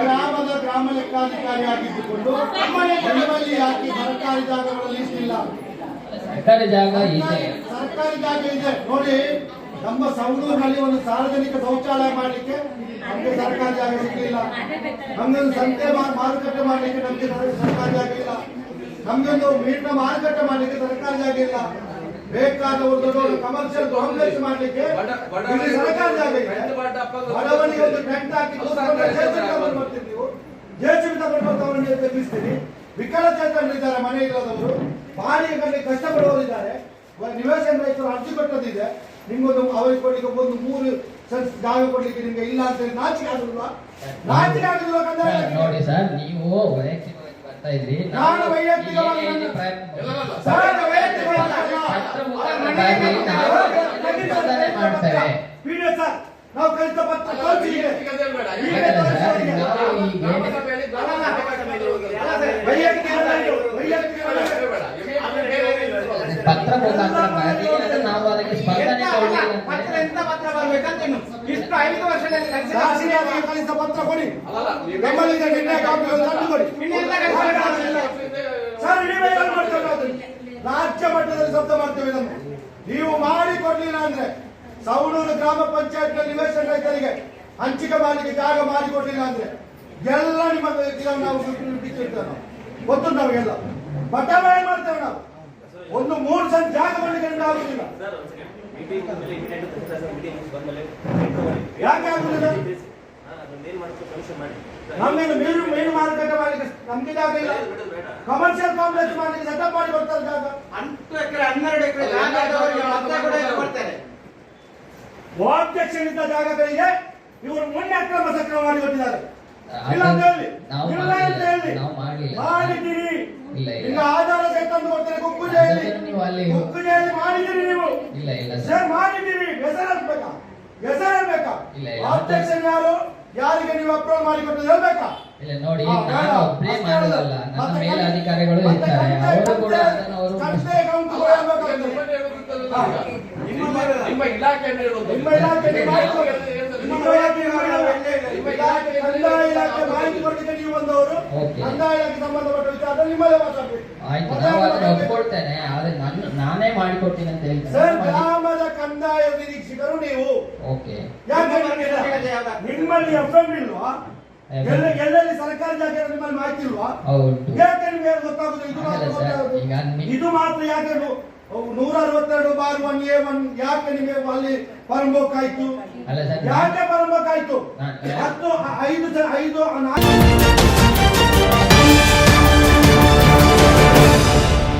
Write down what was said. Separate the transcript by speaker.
Speaker 1: ಗ್ರಾಮದ ಗ್ರಾಮ ಲೆಕ್ಕಾಧಿಕಾರಿ ಆಗಿದ್ದುಕೊಂಡು ನಿಮ್ಮಲ್ಲಿ ಯಾಕೆ
Speaker 2: ಸರ್ಕಾರಿ ಜಾಗಗಳಲ್ಲಿ ಇಷ್ಟಿಲ್ಲ ಸರ್ಕಾರಿ ಜಾಗ ಇದೆ.
Speaker 1: ಸರ್ಕಾರಿ ಜಾಗ ಇದೆ ನೋಡಿ ನಮ್ಮ ಸವಣೂರಿನಲ್ಲಿ ಒಂದು ಸಾರ್ವಜನಿಕ ಶೌಚಾಲಯ ಮಾಡಲಿಕ್ಕೆ ನಮಗೆ ಸರ್ಕಾರಿ ಜಾಗ ಸಿಗಲಿಲ್ಲ ನಮ್ಗೊಂದು ಸಂತೆ ಮಾರುಕಟ್ಟೆ ಮಾಡಲಿಕ್ಕೆ ನಮಗೆ ಸರ್ಕಾರಿ ಜಾಗ ಇಲ್ಲ. ನಮ್ಗೊಂದು ಮೀಟಿನ ಮಾರುಕಟ್ಟೆ ಮಾಡಲಿಕ್ಕೆ ಸರ್ಕಾರಿ ಜಾಗ ಇಲ್ಲ. ಬೇಕಾದ ಒಂದು ದೊಡ್ಡ ಕಮರ್ಷಿಯಲ್ ಕಾಂಪ್ಲೆಕ್ಸ್ ಮಾಡ್ಲಿಕ್ಕೆ ಸರ್ಕಾರ ಬಡವನಿಗೆ ಒಂದು ಟೆಂಟ್ ಹಾಕಿ ಕೂತ್ಕೊಂಡ್ರೆ ಜೆಸಿಬಿ ತಗೊಂಡು ಬರ್ತೀರಿ ನೀವು. ಜೆಸಿಬಿ ತಗೊಂಡು ವಿಕಲಚೇತನರಿದ್ದಾರೆ ಮನೆ ಇಲ್ಲದವರು ಬಾಡಿಗೆ ಕಟ್ಟಲಿಕ್ಕೆ ಕಷ್ಟಪಡುವವರು ಇದ್ದಾರೆ. ನಿವೇಶನ ರೈತರು ಅರ್ಜಿ ಕೊಟ್ಟದಿದೆ ನಿಮ್ಗೊಂದು ಅವರಿಗೆ ಕೊಡ್ಲಿಕ್ಕೆ ಒಂದು ಮೂರು ಸೆನ್ಸ್ ಜಾಗ ಕೊಡ್ಲಿಕ್ಕೆ ನಿಮ್ಗೆ ಇಲ್ಲ ಅಂತ ಹೇಳಿ ನಾಚಿಕೆ ಆಗುದಿಲ್ವಾ? ನಾಚಿಕೆ?
Speaker 2: ನೋಡಿ ಸರ್ ನೀವು ವೈಯಕ್ತಿಕವಾಗಿ ಬರ್ತಾ ಇದ್ರಿ.
Speaker 1: ನಾನು ವೈಯಕ್ತಿಕವಾಗಿ ಸರ್.
Speaker 2: ಪತ್ರ ಮುಖಾಂತರವಾಗಿ ನಾವು ಸ್ಪಂದನೆ ಮಾಡ್ತೇವೆ
Speaker 1: ವಿಡಿಯೋ ಸರ್ ನಾವು ಪತ್ರ
Speaker 2: ಪತ್ರ ಮುಖಾಂತರ ನಾವು ಅದಕ್ಕೆ ಸ್ಪಂದನೆ ಕೊಡ್ಲಿಲ್ಲ ಅಂತ
Speaker 3: ಪತ್ರ ಎಂತ ಪತ್ರ ಬರ್ಬೇಕಂತ ಇನ್ನು? ಇಷ್ಟು ಐದು ವರ್ಷದಲ್ಲಿ ಕಲಿಸಿದ
Speaker 1: ಪತ್ರ ಕೊಡಿ. ನಮ್ಮಲ್ಲಿ ಕೊಡಿ
Speaker 3: ಇನ್ನೆಲ್ಲ ಕಲಿಸಿದ
Speaker 1: ಸರ್ ಇಡೀ ಮೇಲೆ ಮಾಡ್ತೇವೆ ನಾವು ಅದನ್ನು. ರಾಜ್ಯ ಮಟ್ಟದಲ್ಲಿ ಶಬ್ದ ಮಾಡ್ತೇವೆ ಇದನ್ನು ನೀವು ಮಾಡಿ ಕೊಡ್ಲಿಲ್ಲ ಅಂದ್ರೆ ಸವಣೂರು ಗ್ರಾಮ ಪಂಚಾಯತ್ ನಿವೇಶನ ರೈತರಿಗೆ ಹಂಚಿಕೆ ಮಾಡಲಿಕ್ಕೆ ಜಾಗ ಮಾಡಿ ಕೊಡ್ಲಿಲ್ಲ ಅಂದ್ರೆ ಎಲ್ಲ ನಿಮ್ಮ ನಾವು ಬಿಚ್ಚಿರ್ತೇವೆ ನಾವು. ಗೊತ್ತು ನಮಗೆಲ್ಲ? ಬಟಾಬಾಯಿ ಮಾಡ್ತೇವೆ ನಾವು? ಒಂದು ಮೂರು ಸಲ ಜಾಗ ಮಾಡಲಿಕ್ಕೆ ಆಗುದಿಲ್ಲ. ಯಾಕೆ ಆಗುದಿಲ್ಲ? ನಮ್ಮೇನು ಮೀನು ಮೀನು ಮಾರುಕಟ್ಟೆ ಮಾಡ್ಲಿಕ್ಕೆ ನಮ್ಗೆ ಜಾಗ ಇಲ್ಲ. ಕಮರ್ಷಿಯಲ್ ಕಾಂಪ್ಲೆಕ್ಸ್ ಮಾಡ್ಲಿಕ್ಕೆ ಸೆಟಪ್ ಮಾಡಿ ಬರ್ತಾರೆ ಜಾಗ.
Speaker 3: ಹತ್ತು ಎಕರೆ, ಹನ್ನೆರಡು ಎಕರೆ ಜಾಗ ಆದವರಿಗೆ ಪತ್ರ ಕೂಡ ಕೊಡ್ತಾರೆ
Speaker 1: ಅಧ್ಯಕ್ಷರಿದ್ದ ಜಾಗಗಳಿಗೆ ಇವರು ಮೊನ್ನೆ ಅಕ್ರಮ ಸಕ್ರಮ ಮಾಡಿ ಕೊಟ್ಟಿದ್ದಾರೆ ಇಲ್ಲ ಅಂತ ಹೇಳಿ. ಇಲ್ಲ ಅಂತ ಹೇಳಿ. ಮಾಡಿದ್ದೀರಿ.
Speaker 2: ಇಲ್ಲ,
Speaker 1: ಆಧಾರ ಸಹಿತ ತಂದು ಕೊಡ್ತಾರೆ
Speaker 2: ಅದನ್ನು ನೀವು ಅಲ್ಲಿ-
Speaker 1: ಕುಕ್ಕುಜೆಯಲ್ಲಿ ಮಾಡಿದ್ದೀರಿ ನೀವು.
Speaker 2: ಇಲ್ಲ ಇಲ್ಲ ಸರ್.
Speaker 1: ಮಾಡಿದ್ದೀರಿ. ಹೆಸರಾಗ್ಬೇಕಾ ಹೆಸರಾಗ್ಬೇಕಾ
Speaker 2: ಇಲ್ಲ, ಇಲ್ಲ.
Speaker 1: ಅಧ್ಯಕ್ಷರು ಯಾರು? ಯಾರಿಗೆ ನೀವು ಅಪ್ರೂವ್ ಮಾಡಿ ಕೊಟ್ಟದ್ದು ಹೇಳ್ಬೇಕಾ?
Speaker 2: ಇಲ್ಲ ನೋಡಿ ನಾನು ಒಬ್ಬರೇ ಮಾಡೋದಲ್ಲ. ನನ್ನ
Speaker 1: ಮತ್ತೆ
Speaker 2: ಮೇಲೆ
Speaker 1: ಕಂತೆ-
Speaker 2: ಅಧಿಕಾರಿಗಳು
Speaker 1: ಮತ್ತೆ
Speaker 2: ಅವರು ಕೂಡ ಅದನ್ನು ಅವರು
Speaker 4: ನಿಮ್ಮ ಇಲಾಖೆ
Speaker 1: ನಿಮ್ಮ ಇಲಾಖೆ ಮಾಹಿತಿ ಕಂದಾಯ ಇಲಾಖೆ ಮಾಹಿತಿ ಕೊಡ್ಲಿಕ್ಕೆ ನೀವು ಬಂದವರು
Speaker 2: Okay.
Speaker 1: ಕಂದಾಯ ಇಲಾಖೆ ಸಂಬಂಧಪಟ್ಟ ವಿಚಾರ ನಿಮ್ಮಲ್ಲೇ ಮಾತಾಡ್ಬೇಕು
Speaker 2: ಆಯ್ತು ನಾವು ಅದನ್ನ. ಒಪ್ಕೊಳ್ತೇನೆ ಆದ್ರೆ ನನ್ನ ನಾನೇ ಮಾಡಿಕೊಡ್ತೀನಿ ಅಂತ
Speaker 1: ಸರ್
Speaker 2: ಹೇಳ್ತೇನೆ
Speaker 1: ಗ್ರಾಮದ ಕಂದಾಯ ನಿರೀಕ್ಷಕರು ನೀವು.
Speaker 2: ಓಕೆ.
Speaker 1: ನಿಮ್ಮಲ್ಲಿ ಇಲ್ವಾ? ಎಲ್ಲ ಎಲ್ಲೆಲ್ಲಿ ಸರ್ಕಾರಿ ಜಾಗ ನಿಮ್ಮಲ್ಲಿ ಮಾಹಿತಿ ಇಲ್ವಾ?
Speaker 2: ಹೌದು.
Speaker 1: ಯಾಕೆ ನಿಮ್ಗೆ ಗೊತ್ತಾಗುದು? ಇದು ಮಾತ್ರ
Speaker 2: ಸರ್,
Speaker 1: ಇದು ಮಾತ್ರ ಯಾಕೆ ನೂರ ಅರವತ್ತೆರಡು ಬಾರ್ ಒನ್ ಎ ಒನ್ ಯಾಕೆ ನಿಮಗೆ ಅಲ್ಲಿ ಪರಂಬೋಕಾಯ್ತು
Speaker 2: ಅಲ್ಲ
Speaker 1: ಯಾಕೆ ಪರಂಬೋಕಾಯ್ತು
Speaker 2: ಆಯ್ತು
Speaker 1: ಹತ್ತು ಐದು ಐದು